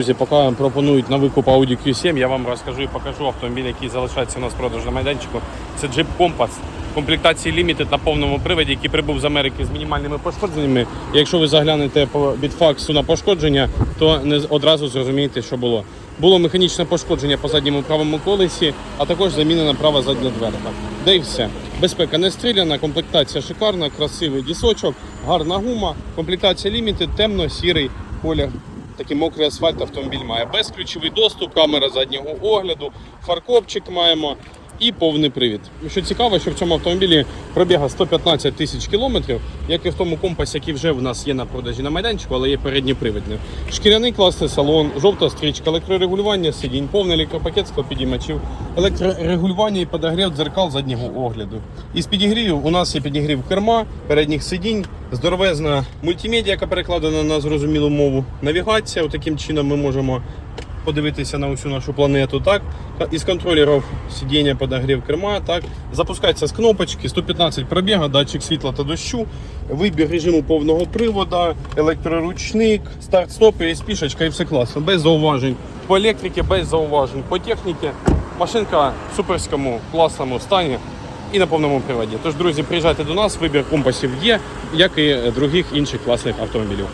Друзі, поки вам пропонують на викуп Audi Q7, я вам розкажу і покажу автомобіль, який залишається у нас в продажу на майданчику. Це Jeep Compass комплектації Limited на повному приводі, який прибув з Америки з мінімальними пошкодженнями. Якщо ви заглянете по бітфаксу на пошкодження, то не одразу зрозумієте, що було. Було механічне пошкодження по задньому правому колесі, а також замінена права задня дверка. Де і все. Безпека не стріляна, комплектація шикарна, красивий дісочок, гарна гума, комплектація Limited, темно-сірий колір такий мокрий асфальт автомобіль має. Безключовий доступ, камера заднього огляду, фаркопчик маємо і повний привід. Що цікаво, що в цьому автомобілі пробіга 115 тисяч кілометрів, як і в тому компасі, який вже в нас є на продажі на майданчику, але є передньопривідний. Шкіряний класний салон, жовта стрічка, електрорегулювання сидінь, повний електропакет склопідіймачів, електрорегулювання і подогрів дзеркал заднього огляду. Із підігрівів у нас є підігрів керма, передніх сидінь, здоровезна мультимедіа, яка перекладена на зрозумілу мову. Навігація. Таким чином ми можемо подивитися на усю нашу планету. Так, із контролерів сидіння, подогрів керма. Так, запускається з кнопочки, 115 пробіга, датчик світла та дощу, вибір режиму повного привода, електроручник, старт-стоп, і спішечка і все класно. Без зауважень по електриці, без зауважень по техніці. Машинка в суперському класному стані і на повному приводі. Тож, друзі, приїжджайте до нас, вибір компасів є, як і других інших класних автомобілів.